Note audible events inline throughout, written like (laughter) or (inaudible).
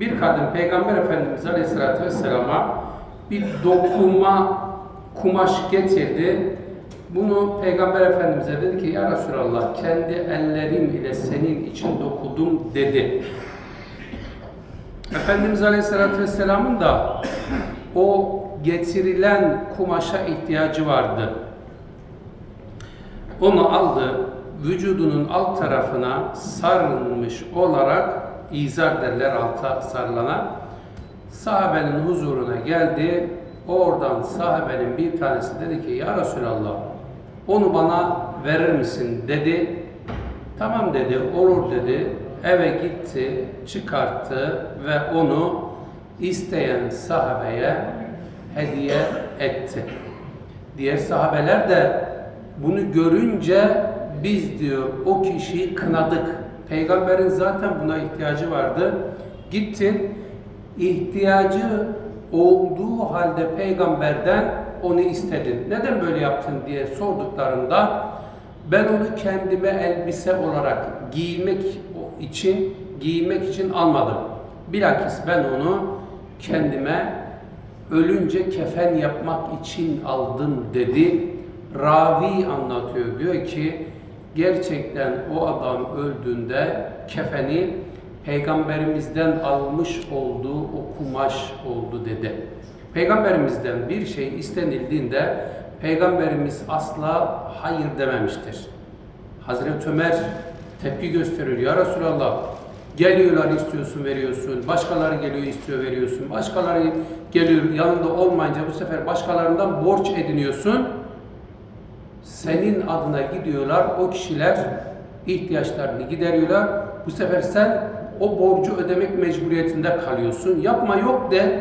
bir kadın Peygamber Efendimiz Aleyhisselatü Vesselam'a bir dokuma kumaş getirdi. Bunu Peygamber Efendimiz'e dedi ki ya Resulallah kendi ellerim ile senin için dokudum dedi. Efendimiz Aleyhisselatü Vesselam'ın da o getirilen kumaşa ihtiyacı vardı. Onu aldı, vücudunun alt tarafına sarılmış olarak izar derler alta sarılana. Sahabenin huzuruna geldi. Oradan sahabenin bir tanesi dedi ki ya Resulallah onu bana verir misin dedi. Tamam dedi, olur dedi. Eve gitti, çıkarttı ve onu isteyen sahabeye hediye etti. Diğer sahabeler de bunu görünce biz diyor o kişiyi kınadık. Peygamberin zaten buna ihtiyacı vardı. Gittin ihtiyacı olduğu halde peygamberden onu istedin. Neden böyle yaptın diye sorduklarında ben onu kendime elbise olarak giymek için giymek için almadım. Bilakis ben onu kendime ölünce kefen yapmak için aldım dedi. Ravi anlatıyor. Diyor ki gerçekten o adam öldüğünde kefeni peygamberimizden almış olduğu o kumaş oldu dedi. Peygamberimizden bir şey istenildiğinde peygamberimiz asla hayır dememiştir. Hazreti Ömer tepki gösteriyor. Ya Resulallah geliyorlar istiyorsun veriyorsun. Başkaları geliyor istiyor veriyorsun. Başkaları geliyor yanında olmayınca bu sefer başkalarından borç ediniyorsun. Senin adına gidiyorlar o kişiler ihtiyaçlarını gideriyorlar. Bu sefer sen o borcu ödemek mecburiyetinde kalıyorsun. Yapma yok de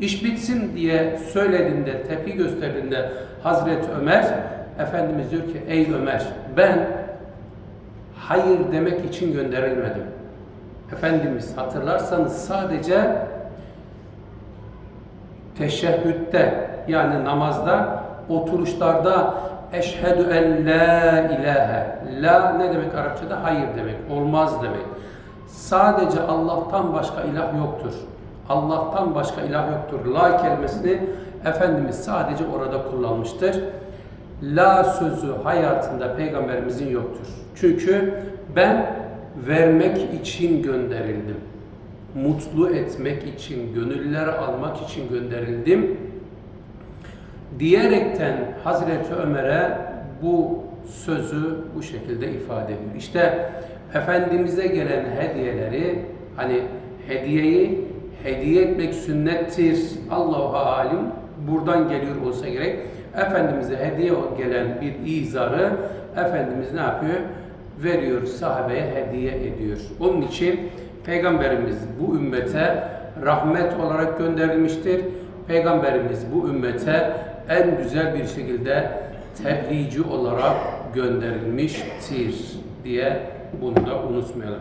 iş bitsin diye söylediğinde, tepki gösterdiğinde Hazreti Ömer Efendimiz diyor ki ey Ömer ben hayır demek için gönderilmedim. Efendimiz hatırlarsanız sadece teşehhütte yani namazda oturuşlarda eşhedü en la ilahe. La ne demek Arapçada? Hayır demek olmaz demek. Sadece Allah'tan başka ilah yoktur. Allah'tan başka ilah yoktur. La kelimesini Efendimiz sadece orada kullanmıştır. La sözü hayatında peygamberimizin yoktur. Çünkü ben vermek için gönderildim. Mutlu etmek için, gönüllere almak için gönderildim diyerekten Hazreti Ömer'e bu sözü bu şekilde ifade ediyor. İşte Efendimiz'e gelen hediyeleri hani hediyeyi hediye etmek sünnettir. Allahu alim buradan geliyor olsa gerek. Efendimiz'e hediye gelen bir izarı Efendimiz ne yapıyor? Veriyor sahabeye hediye ediyor. Onun için Peygamberimiz bu ümmete rahmet olarak gönderilmiştir. Peygamberimiz bu ümmete en güzel bir şekilde tebliğci olarak gönderilmiştir diye bunu da unutmayalım.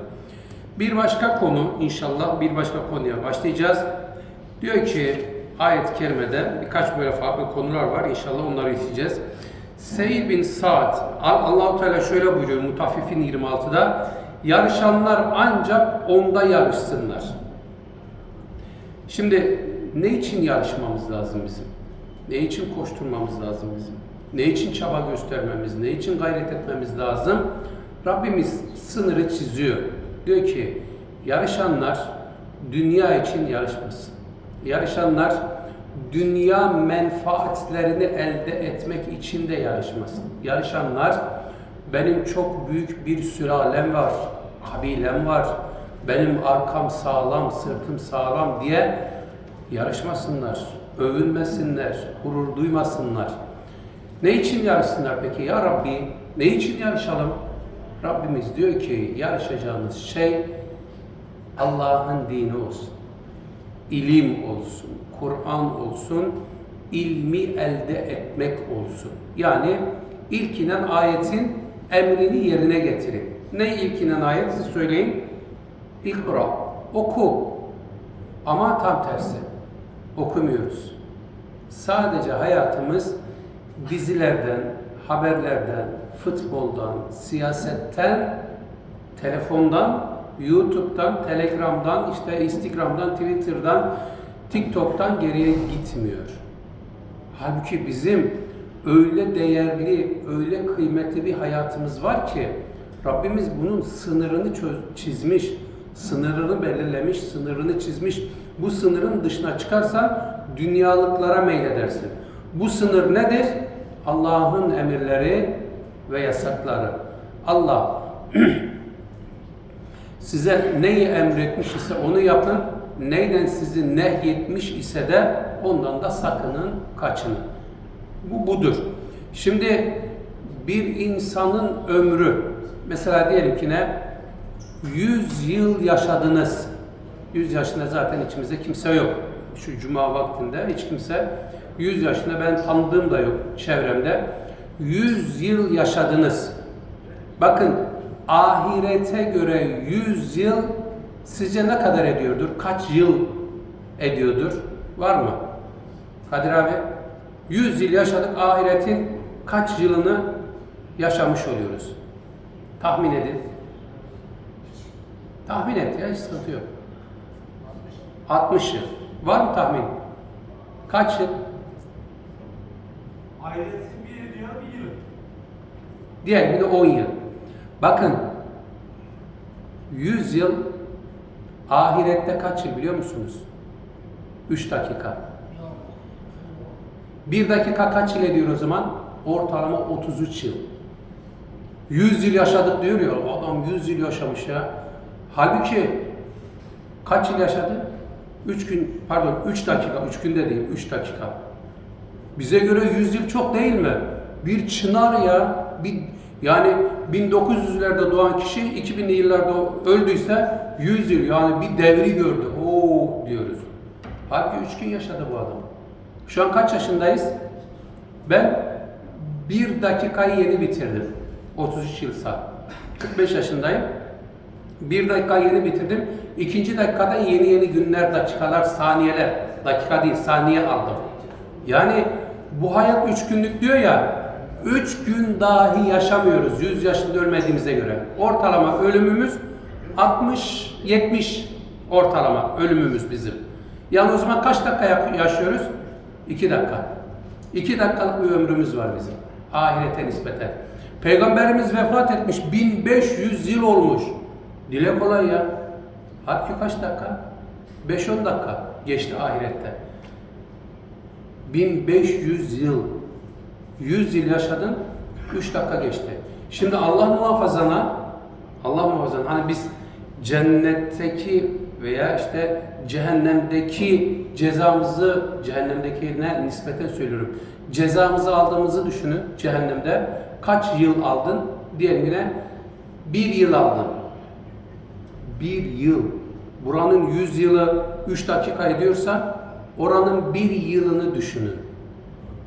Bir başka konu inşallah bir başka konuya başlayacağız. Diyor ki ayet-i kerimede birkaç böyle farklı konular var. İnşallah onları işleyeceğiz. Seyyid bin Sa'd Allahu Teala şöyle buyuruyor Mutaffifin 26'da yarışanlar ancak onda yarışsınlar. Şimdi ne için yarışmamız lazım bizim? Ne için koşturmamız lazım bizim? Ne için çaba göstermemiz, ne için gayret etmemiz lazım? Rabbimiz sınırı çiziyor. Diyor ki yarışanlar dünya için yarışmasın. Yarışanlar dünya menfaatlerini elde etmek için de yarışmasın. Yarışanlar benim çok büyük bir sülalem var, kabilem var, benim arkam sağlam, sırtım sağlam diye yarışmasınlar, övünmesinler, gurur duymasınlar. Ne için yarışsınlar peki ya Rabbi? Ne için yarışalım? Rabbimiz diyor ki yarışacağınız şey Allah'ın dini olsun. İlim olsun, Kur'an olsun, ilmi elde etmek olsun. Yani ilkinen ayetin emrini yerine getirin. Ne ilkinen ayet siz söyleyin? İkra, oku. Ama tam tersi. Okumuyoruz. Sadece hayatımız dizilerden, haberlerden, futboldan, siyasetten, telefondan YouTube'dan, Telegram'dan, işte Instagram'dan, Twitter'dan, TikTok'tan geriye gitmiyor. Halbuki bizim öyle değerli, öyle kıymetli bir hayatımız var ki Rabbimiz bunun sınırını çizmiş, sınırını belirlemiş, sınırını çizmiş. Bu sınırın dışına çıkarsan dünyalıklara meyledersin. Bu sınır nedir? Allah'ın emirleri ve yasakları. Allah (clears throat) size neyi emretmiş ise onu yapın. Neyden sizi nehyetmiş ise de ondan da sakının, kaçının. Bu budur. Şimdi bir insanın ömrü, mesela diyelim ki ne? 100 yıl yaşadınız. 100 yaşında zaten içimizde kimse yok. Şu cuma vaktinde hiç kimse 100 yaşında ben tanıdığım da yok çevremde. 100 yıl yaşadınız. Bakın ahirete göre 100 yıl sizce ne kadar ediyordur? Kaç yıl ediyordur? Var mı? Kadir abi 100 yıl yaşadık ahiretin kaç yılını yaşamış oluyoruz? Tahmin edin. Tahmin et ya hiç sıkıntı yok. 60 yıl. Var mı tahmin? Kaç yıl? Ahiretin bir diyor bir yıl. Diyelim bir de 10 yıl. Bakın 100 yıl ahirette kaç yıl biliyor musunuz? 3 dakika. 1 dakika kaç yıl ediyor o zaman? Ortalama 33 yıl. 100 yıl yaşadık diyor ya, adam 100 yıl yaşamış ya. Halbuki kaç yıl yaşadı? 3 gün, pardon 3 dakika, 3 günde değil, 3 dakika. Bize göre 100 yıl çok değil mi? Bir çınar ya, bir yani 1900'lerde doğan kişi 2000'li yıllarda öldüyse 100 yıl yani bir devri gördü. Oo diyoruz. Halbuki 3 gün yaşadı bu adam. Şu an kaç yaşındayız? Ben bir dakikayı yeni bitirdim. 33 yılsa. 45 yaşındayım. Bir dakika yeni bitirdim. İkinci dakikada yeni yeni günler, dakikalar, saniyeler. Dakika değil, saniye aldım. Yani bu hayat üç günlük diyor ya, üç gün dahi yaşamıyoruz 100 yaşında ölmediğimize göre. Ortalama ölümümüz 60-70 ortalama ölümümüz bizim. Yani o zaman kaç dakika ya- yaşıyoruz? 2 dakika. 2 dakikalık bir ömrümüz var bizim. Ahirete nispeten. Peygamberimiz vefat etmiş 1500 yıl olmuş. Dile kolay ya. Halbuki kaç dakika? 5-10 dakika geçti ahirette. 1500 yıl. 100 yıl yaşadın, 3 dakika geçti. Şimdi Allah muhafazana, Allah muhafazana hani biz cennetteki veya işte cehennemdeki cezamızı, cehennemdekine nispeten söylüyorum. Cezamızı aldığımızı düşünün cehennemde. Kaç yıl aldın? Diyelim yine bir yıl aldın. Bir yıl. Buranın 100 yılı 3 dakika ediyorsa oranın bir yılını düşünün.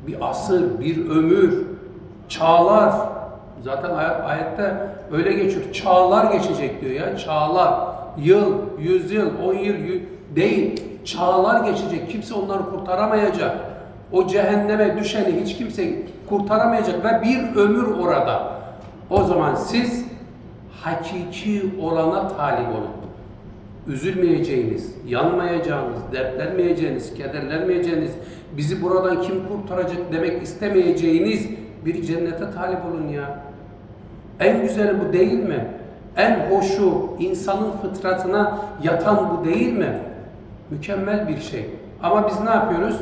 Bir asır, bir ömür, çağlar. Zaten ay- ayette öyle geçiyor. Çağlar geçecek diyor ya. Çağlar. Yıl, yüz yıl, on yıl değil. Çağlar geçecek. Kimse onları kurtaramayacak. O cehenneme düşeni hiç kimse kurtaramayacak ve bir ömür orada. O zaman siz hakiki olana talip olun üzülmeyeceğiniz, yanmayacağınız, dertlenmeyeceğiniz, kederlenmeyeceğiniz, bizi buradan kim kurtaracak demek istemeyeceğiniz bir cennete talip olun ya. En güzeli bu değil mi? En hoşu, insanın fıtratına yatan bu değil mi? Mükemmel bir şey. Ama biz ne yapıyoruz?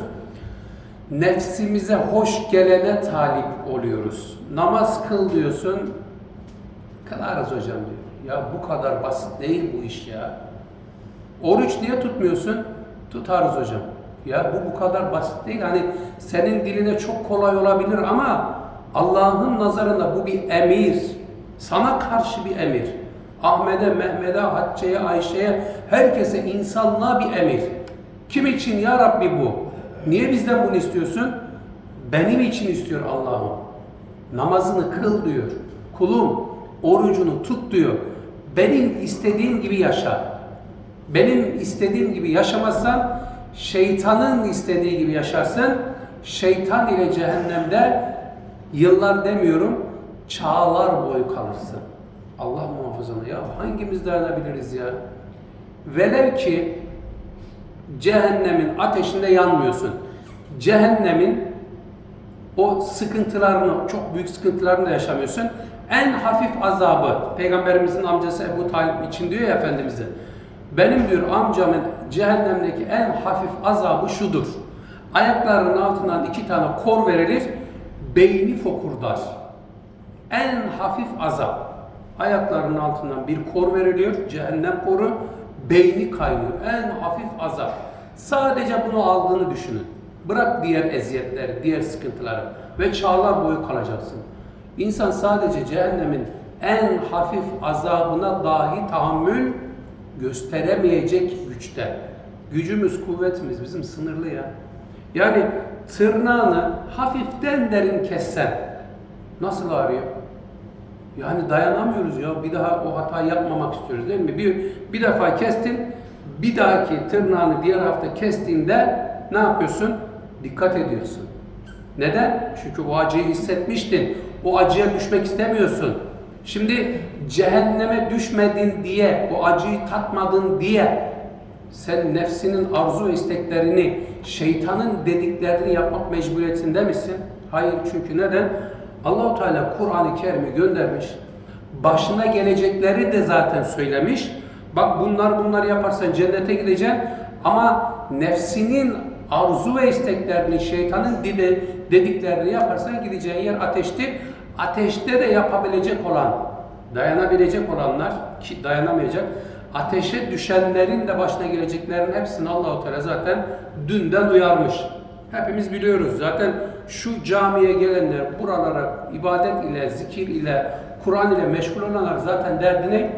Nefsimize hoş gelene talip oluyoruz. Namaz kıl diyorsun, kılarız hocam diyor. Ya bu kadar basit değil bu iş ya. Oruç niye tutmuyorsun? Tutarız hocam. Ya bu bu kadar basit değil. Hani senin diline çok kolay olabilir ama Allah'ın nazarında bu bir emir. Sana karşı bir emir. Ahmet'e, Mehmet'e, Hatice'ye, Ayşe'ye, herkese insanlığa bir emir. Kim için ya Rabbi bu? Niye bizden bunu istiyorsun? Benim için istiyor Allah'ım. Namazını kıl diyor. Kulum orucunu tut diyor. Benim istediğim gibi yaşa. Benim istediğim gibi yaşamazsan şeytanın istediği gibi yaşarsın. Şeytan ile cehennemde yıllar demiyorum çağlar boyu kalırsın. Allah muhafaza ya hangimiz dayanabiliriz ya? Velev ki cehennemin ateşinde yanmıyorsun. Cehennemin o sıkıntılarını, çok büyük sıkıntılarını da yaşamıyorsun. En hafif azabı, Peygamberimizin amcası Ebu Talip için diyor ya Efendimiz'e. Benim diyor amcamın cehennemdeki en hafif azabı şudur. Ayaklarının altından iki tane kor verilir, beyni fokurdar. En hafif azap. Ayaklarının altından bir kor veriliyor, cehennem koru, beyni kaynıyor. En hafif azap. Sadece bunu aldığını düşünün. Bırak diğer eziyetleri, diğer sıkıntıları ve çağlar boyu kalacaksın. İnsan sadece cehennemin en hafif azabına dahi tahammül gösteremeyecek güçte. Gücümüz, kuvvetimiz bizim sınırlı ya. Yani tırnağını hafiften derin kessen nasıl ağrıyor? Yani dayanamıyoruz ya. Bir daha o hatayı yapmamak istiyoruz değil mi? Bir, bir defa kestin, bir dahaki tırnağını diğer hafta kestiğinde ne yapıyorsun? Dikkat ediyorsun. Neden? Çünkü o acıyı hissetmiştin. O acıya düşmek istemiyorsun. Şimdi cehenneme düşmedin diye, o acıyı tatmadın diye sen nefsinin arzu ve isteklerini, şeytanın dediklerini yapmak mecburiyetinde misin? Hayır çünkü neden? Allahu Teala Kur'an-ı Kerim'i göndermiş. Başına gelecekleri de zaten söylemiş. Bak bunlar bunları yaparsan cennete gideceksin ama nefsinin arzu ve isteklerini, şeytanın dili dediklerini yaparsan gideceğin yer ateştir. Ateşte de yapabilecek olan, dayanabilecek olanlar ki dayanamayacak, ateşe düşenlerin de başına geleceklerin hepsini Allahu Teala zaten dünden uyarmış. Hepimiz biliyoruz. Zaten şu camiye gelenler, buralara ibadet ile, zikir ile, Kur'an ile meşgul olanlar zaten derdi ne?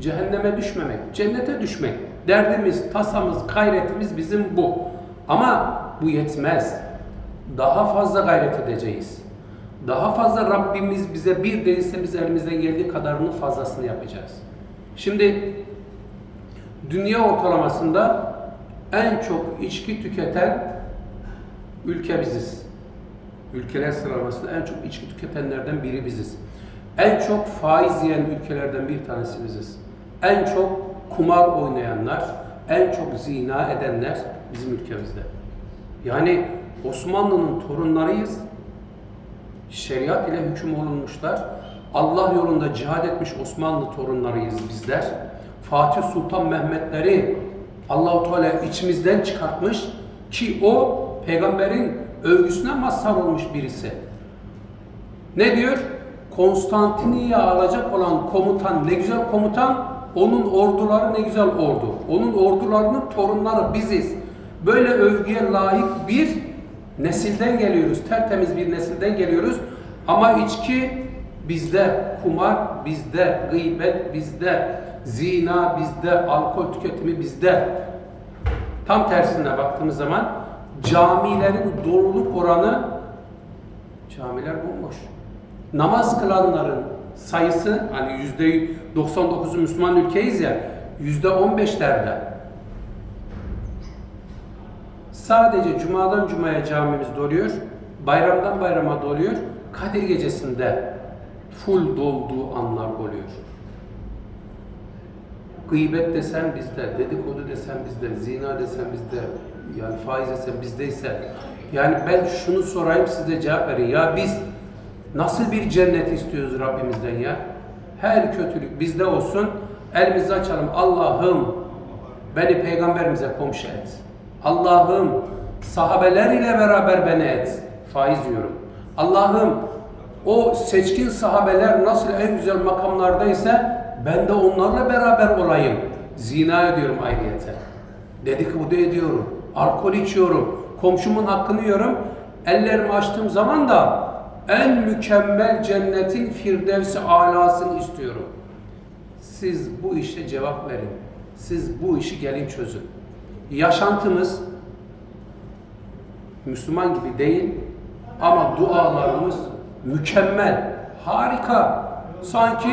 Cehenneme düşmemek, cennete düşmek. Derdimiz, tasamız, gayretimiz bizim bu. Ama bu yetmez. Daha fazla gayret edeceğiz. Daha fazla Rabbimiz bize bir değilse biz elimizden geldiği kadarını fazlasını yapacağız. Şimdi dünya ortalamasında en çok içki tüketen ülke biziz. Ülkeler sıralamasında en çok içki tüketenlerden biri biziz. En çok faiz yiyen ülkelerden bir tanesi biziz. En çok kumar oynayanlar, en çok zina edenler bizim ülkemizde. Yani Osmanlı'nın torunlarıyız. Şeriat ile hüküm olunmuşlar. Allah yolunda cihad etmiş Osmanlı torunlarıyız bizler. Fatih Sultan Mehmetleri Allahu Teala içimizden çıkartmış ki o peygamberin övgüsüne mazhar olmuş birisi. Ne diyor? Konstantiniye alacak olan komutan ne güzel komutan, onun orduları ne güzel ordu. Onun ordularının torunları biziz. Böyle övgüye layık bir nesilden geliyoruz. Tertemiz bir nesilden geliyoruz. Ama içki bizde, kumar bizde, gıybet bizde, zina bizde, alkol tüketimi bizde. Tam tersine baktığımız zaman camilerin doluluk oranı camiler bomboş. Namaz kılanların sayısı hani yüzde 99'u Müslüman ülkeyiz ya yüzde 15'lerde. Sadece cumadan cumaya camimiz doluyor, bayramdan bayrama doluyor, Kadir gecesinde full dolduğu anlar oluyor. Gıybet desen bizde, dedikodu desen bizde, zina desen bizde, yani faiz desen bizdeyse. Yani ben şunu sorayım size cevap verin. Ya biz nasıl bir cennet istiyoruz Rabbimizden ya? Her kötülük bizde olsun. Elimizi açalım. Allah'ım beni peygamberimize komşu et. Allah'ım sahabeler ile beraber beni et. Faiz diyorum. Allah'ım o seçkin sahabeler nasıl en güzel makamlardaysa ben de onlarla beraber olayım. Zina ediyorum ayrıyete. Dedikodu ediyorum. Alkol içiyorum. Komşumun hakkını yiyorum. Ellerimi açtığım zaman da en mükemmel cennetin firdevsi alasını istiyorum. Siz bu işe cevap verin. Siz bu işi gelin çözün. Yaşantımız Müslüman gibi değil ama dualarımız mükemmel, harika. Sanki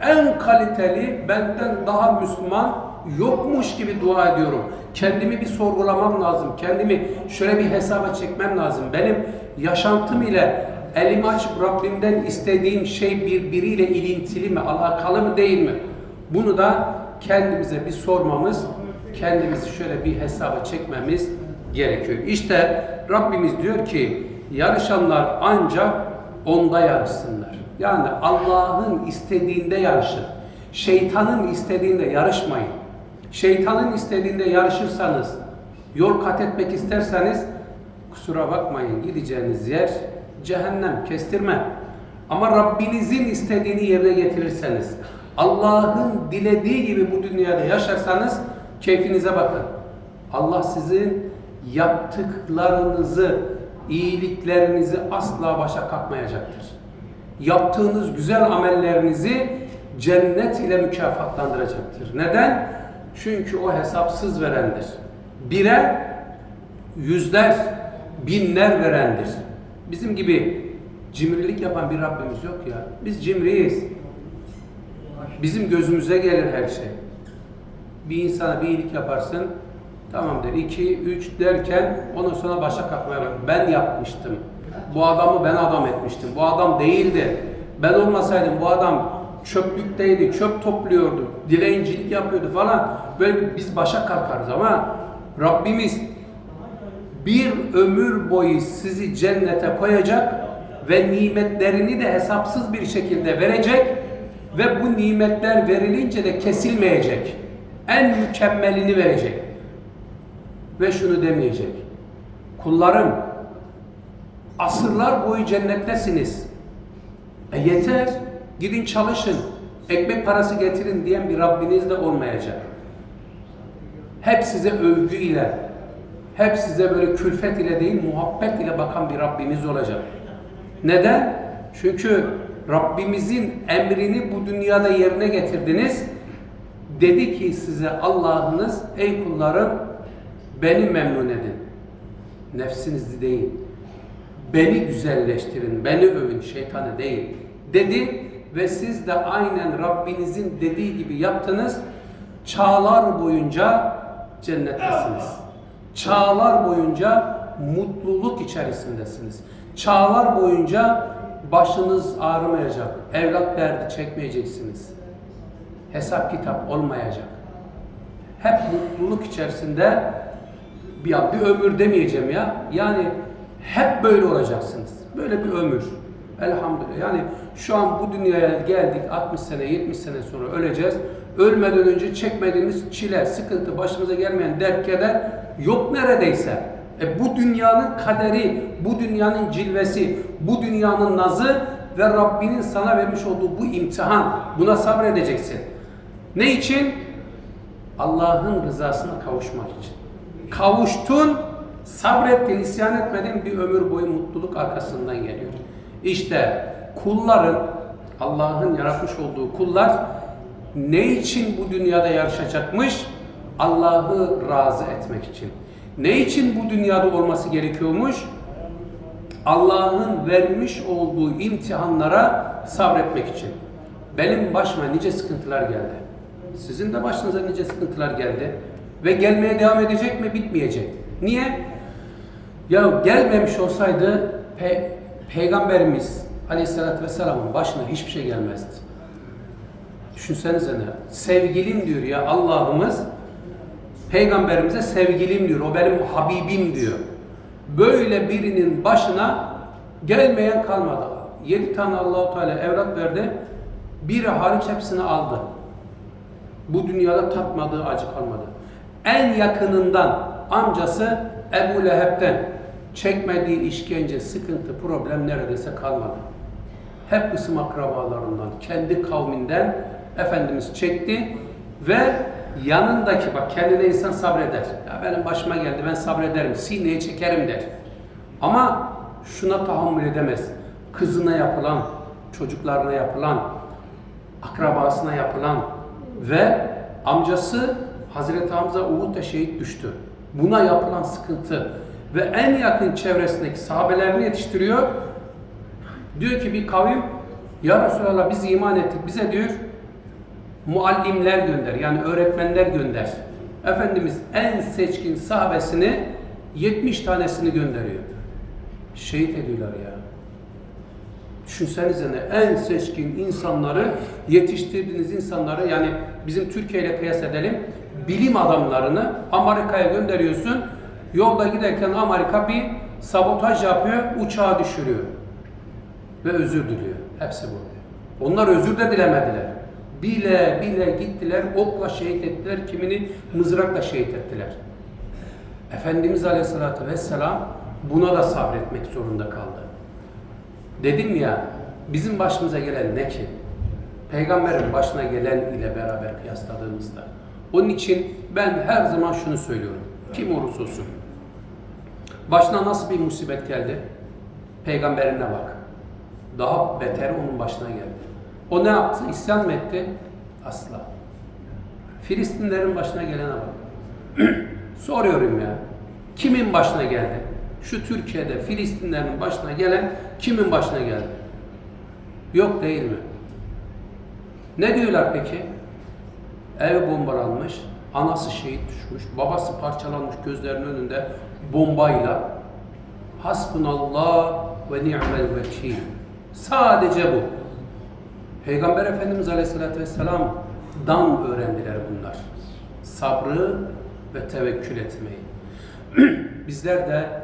en kaliteli, benden daha Müslüman yokmuş gibi dua ediyorum. Kendimi bir sorgulamam lazım. Kendimi şöyle bir hesaba çekmem lazım. Benim yaşantım ile elimi açıp Rabbimden istediğim şey birbiriyle ilintili mi, alakalı mı değil mi? Bunu da kendimize bir sormamız, kendimizi şöyle bir hesaba çekmemiz gerekiyor. İşte Rabbimiz diyor ki yarışanlar ancak onda yarışsınlar. Yani Allah'ın istediğinde yarışın. Şeytanın istediğinde yarışmayın. Şeytanın istediğinde yarışırsanız, yol kat etmek isterseniz kusura bakmayın gideceğiniz yer cehennem, kestirme. Ama Rabbinizin istediğini yerine getirirseniz, Allah'ın dilediği gibi bu dünyada yaşarsanız keyfinize bakın. Allah sizin yaptıklarınızı, iyiliklerinizi asla başa kalkmayacaktır. Yaptığınız güzel amellerinizi cennet ile mükafatlandıracaktır. Neden? Çünkü o hesapsız verendir. Bire yüzler, binler verendir. Bizim gibi cimrilik yapan bir Rabbimiz yok ya. Biz cimriyiz. Bizim gözümüze gelir her şey. Bir insana bir iyilik yaparsın, tamam der. iki, üç derken ondan sonra başa kalkmaya bak. Ben yapmıştım. Bu adamı ben adam etmiştim. Bu adam değildi. Ben olmasaydım bu adam çöplükteydi, çöp topluyordu, dilencilik yapıyordu falan. Böyle biz başa kalkarız ama Rabbimiz bir ömür boyu sizi cennete koyacak ve nimetlerini de hesapsız bir şekilde verecek ve bu nimetler verilince de kesilmeyecek. En mükemmelini verecek. Ve şunu demeyecek. Kullarım asırlar boyu cennettesiniz. E yeter. Gidin çalışın. Ekmek parası getirin diyen bir Rabbiniz de olmayacak. Hep size övgü ile, hep size böyle külfet ile değil, muhabbet ile bakan bir Rabbimiz olacak. Neden? Çünkü Rabbimizin emrini bu dünyada yerine getirdiniz. Dedi ki size Allah'ınız, ey kullarım beni memnun edin. Nefsinizi değil. Beni güzelleştirin, beni övün, şeytanı değil. Dedi ve siz de aynen Rabbinizin dediği gibi yaptınız. Çağlar boyunca cennettesiniz. Çağlar boyunca mutluluk içerisindesiniz. Çağlar boyunca başınız ağrımayacak. Evlat derdi çekmeyeceksiniz. Hesap kitap olmayacak. Hep mutluluk içerisinde bir, bir ömür demeyeceğim ya. Yani hep böyle olacaksınız. Böyle bir ömür. Elhamdülillah. Yani şu an bu dünyaya geldik 60 sene 70 sene sonra öleceğiz. Ölmeden önce çekmediğimiz çile, sıkıntı, başımıza gelmeyen dert keder yok neredeyse. E bu dünyanın kaderi, bu dünyanın cilvesi, bu dünyanın nazı ve Rabbinin sana vermiş olduğu bu imtihan. Buna sabredeceksin. Ne için? Allah'ın rızasına kavuşmak için. Kavuştun, sabrettin, isyan etmedin bir ömür boyu mutluluk arkasından geliyor. İşte kulların, Allah'ın yaratmış olduğu kullar ne için bu dünyada yarışacakmış? Allah'ı razı etmek için. Ne için bu dünyada olması gerekiyormuş? Allah'ın vermiş olduğu imtihanlara sabretmek için. Benim başıma nice sıkıntılar geldi. Sizin de başınıza nice sıkıntılar geldi. Ve gelmeye devam edecek mi? Bitmeyecek. Niye? Ya gelmemiş olsaydı pe Peygamberimiz Aleyhisselatü Vesselam'ın başına hiçbir şey gelmezdi. Düşünsenize ne? Sevgilim diyor ya Allah'ımız Peygamberimize sevgilim diyor. O benim Habibim diyor. Böyle birinin başına gelmeyen kalmadı. Yedi tane Allahu Teala evlat verdi. Biri hariç hepsini aldı. Bu dünyada tatmadığı acı kalmadı. En yakınından amcası Ebu Leheb'den çekmediği işkence, sıkıntı, problem neredeyse kalmadı. Hep ısım akrabalarından, kendi kavminden Efendimiz çekti ve yanındaki bak kendine insan sabreder. Ya benim başıma geldi ben sabrederim, sineye çekerim der. Ama şuna tahammül edemez. Kızına yapılan, çocuklarına yapılan, akrabasına yapılan ve amcası Hazreti Hamza Uhud'da şehit düştü. Buna yapılan sıkıntı ve en yakın çevresindeki sahabelerini yetiştiriyor. Diyor ki bir kavim ya Resulallah biz iman ettik bize diyor muallimler gönder yani öğretmenler gönder. Efendimiz en seçkin sahabesini 70 tanesini gönderiyor. Şehit ediyorlar ya. Düşünsenize en seçkin insanları yetiştirdiğiniz insanları yani bizim Türkiye ile kıyas edelim. Bilim adamlarını Amerika'ya gönderiyorsun. Yolda giderken Amerika bir sabotaj yapıyor, uçağı düşürüyor. Ve özür diliyor. Hepsi bu. Onlar özür de dilemediler. Bile bile gittiler, okla şehit ettiler, kimini mızrakla şehit ettiler. Efendimiz Aleyhisselatü Vesselam buna da sabretmek zorunda kaldı. Dedim ya, bizim başımıza gelen ne ki? Peygamberin başına gelen ile beraber kıyasladığımızda. Onun için ben her zaman şunu söylüyorum. Kim olursa olsun. Başına nasıl bir musibet geldi? Peygamberine bak. Daha beter onun başına geldi. O ne yaptı? İsyan mı etti? Asla. Filistinlerin başına gelene bak. (clears throat) Soruyorum ya. Kimin başına geldi? Şu Türkiye'de Filistinlerin başına gelen kimin başına geldi? Yok değil mi? Ne diyorlar peki? Ev bombalanmış, anası şehit düşmüş, babası parçalanmış gözlerinin önünde bombayla. Hasbunallah ve ni'mel vekil. Sadece bu. Peygamber Efendimiz Aleyhisselatü Vesselam'dan öğrendiler bunlar. Sabrı ve tevekkül etmeyi. (clears throat) Bizler de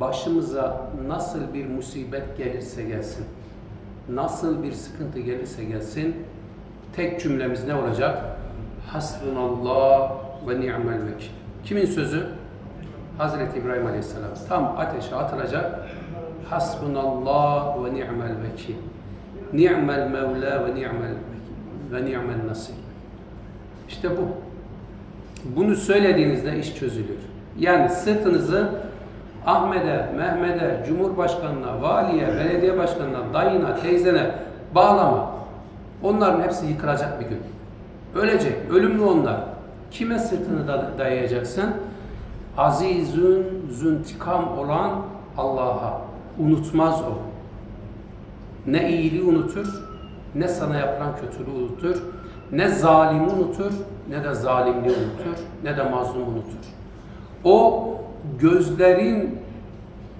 başımıza nasıl bir musibet gelirse gelsin, nasıl bir sıkıntı gelirse gelsin, tek cümlemiz ne olacak? Hasbunallah ve ni'mel vekil. Kimin sözü? Hazreti İbrahim Aleyhisselam. Tam ateşe atılacak. Hasbunallah ve ni'mel vekil. Ni'mel mevla ve ni'mel ve ni'mel nasir. İşte bu. Bunu söylediğinizde iş çözülür. Yani sırtınızı Ahmet'e, Mehmet'e, Cumhurbaşkanına, valiye, belediye başkanına, dayına, teyzene bağlama. Onların hepsi yıkılacak bir gün. Ölecek, ölümlü onlar. Kime sırtını da dayayacaksın? Azizün, züntikam olan Allah'a. Unutmaz o. Ne iyiliği unutur, ne sana yapılan kötülüğü unutur, ne zalimi unutur, ne de zalimliği unutur, ne de mazlum unutur. O gözlerin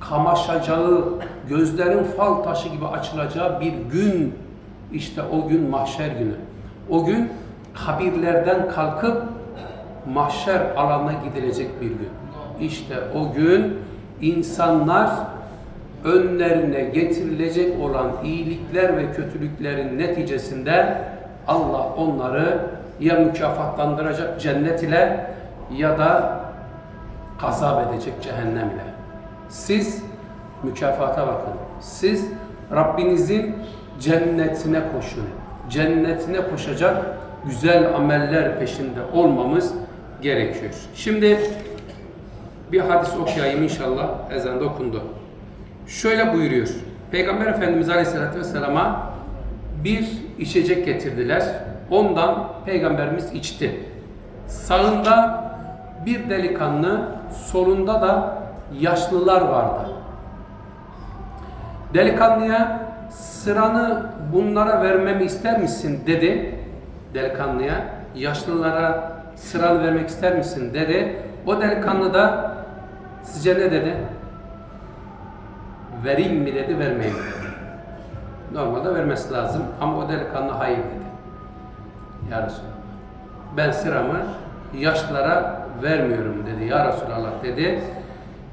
kamaşacağı, gözlerin fal taşı gibi açılacağı bir gün, işte o gün mahşer günü. O gün kabirlerden kalkıp mahşer alanına gidilecek bir gün. İşte o gün insanlar önlerine getirilecek olan iyilikler ve kötülüklerin neticesinde Allah onları ya mükafatlandıracak cennet ile ya da gazap edecek cehennem ile. Siz mükafata bakın. Siz Rabbinizin cennetine koşun. Cennetine koşacak güzel ameller peşinde olmamız gerekiyor. Şimdi bir hadis okuyayım inşallah. Ezan da okundu. Şöyle buyuruyor. Peygamber Efendimiz Aleyhisselatü Vesselam'a bir içecek getirdiler. Ondan Peygamberimiz içti. Sağında bir delikanlı, solunda da yaşlılar vardı. Delikanlıya sıranı bunlara vermemi ister misin dedi. Delikanlıya yaşlılara sıranı vermek ister misin dedi. O delikanlı da sizce ne dedi? Vereyim mi dedi, vermeyeyim mi dedi. Normalde vermesi lazım ama o delikanlı hayır dedi. Ya Resulallah. Ben sıramı yaşlılara vermiyorum dedi. Ya Resulallah dedi.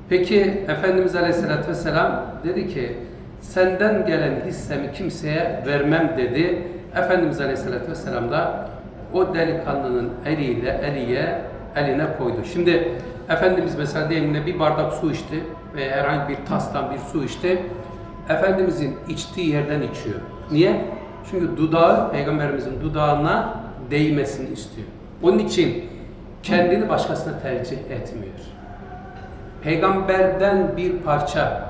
Peki Efendimiz Aleyhisselatü Vesselam dedi ki senden gelen hissemi kimseye vermem dedi. Efendimiz Aleyhisselatü Vesselam da o delikanlının eliyle eliye eline koydu. Şimdi Efendimiz mesela diyelim bir bardak su içti ve herhangi bir tastan bir su içti. Efendimizin içtiği yerden içiyor. Niye? Çünkü dudağı Peygamberimizin dudağına değmesini istiyor. Onun için kendini başkasına tercih etmiyor. Peygamberden bir parça,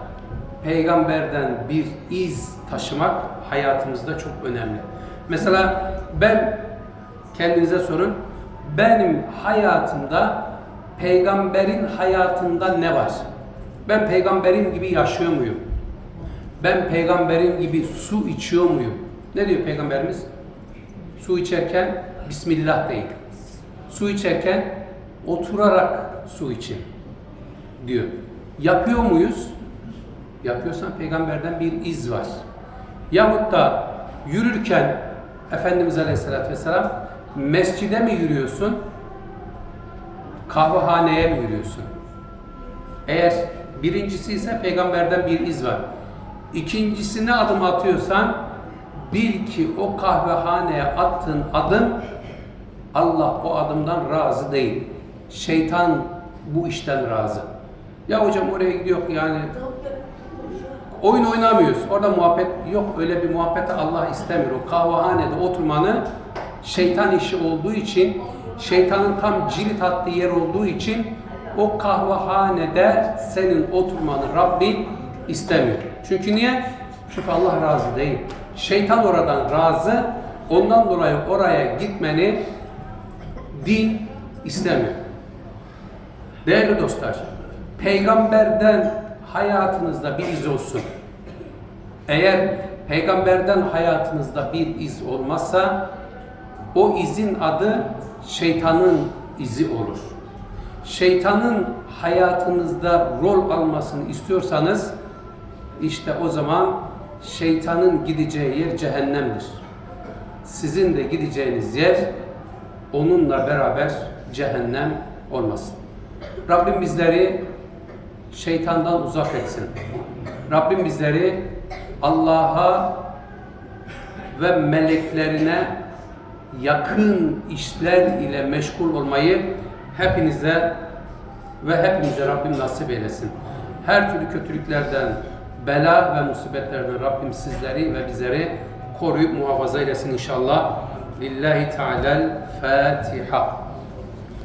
peygamberden bir iz taşımak hayatımızda çok önemli. Mesela ben kendinize sorun. Benim hayatımda peygamberin hayatında ne var? Ben peygamberin gibi yaşıyor muyum? Ben peygamberin gibi su içiyor muyum? Ne diyor peygamberimiz? Su içerken Bismillah değil. Su içerken oturarak su için diyor. Yapıyor muyuz? Yapıyorsan peygamberden bir iz var. Yahut da yürürken Efendimiz Aleyhisselatü Vesselam mescide mi yürüyorsun? Kahvehaneye mi yürüyorsun? Eğer birincisi ise peygamberden bir iz var. İkincisine adım atıyorsan bil ki o kahvehaneye attığın adım Allah o adımdan razı değil. Şeytan bu işten razı. Ya hocam oraya gidiyor yani oyun oynamıyoruz. Orada muhabbet yok. Öyle bir muhabbeti Allah istemiyor. O kahvehanede oturmanı şeytan işi olduğu için, şeytanın tam cirit attığı yer olduğu için o kahvehanede senin oturmanı Rabbin istemiyor. Çünkü niye? Çünkü Allah razı değil. Şeytan oradan razı. Ondan dolayı oraya gitmeni din istemiyor. Değerli dostlar, peygamberden hayatınızda bir iz olsun. Eğer peygamberden hayatınızda bir iz olmazsa o izin adı şeytanın izi olur. Şeytanın hayatınızda rol almasını istiyorsanız işte o zaman şeytanın gideceği yer cehennemdir. Sizin de gideceğiniz yer onunla beraber cehennem olmasın. Rabbim bizleri şeytandan uzak etsin. Rabbim bizleri Allah'a ve meleklerine yakın işler ile meşgul olmayı hepinize ve hepimize Rabbim nasip eylesin. Her türlü kötülüklerden, bela ve musibetlerden Rabbim sizleri ve bizleri koruyup muhafaza eylesin inşallah. لله تعالى الفاتحة.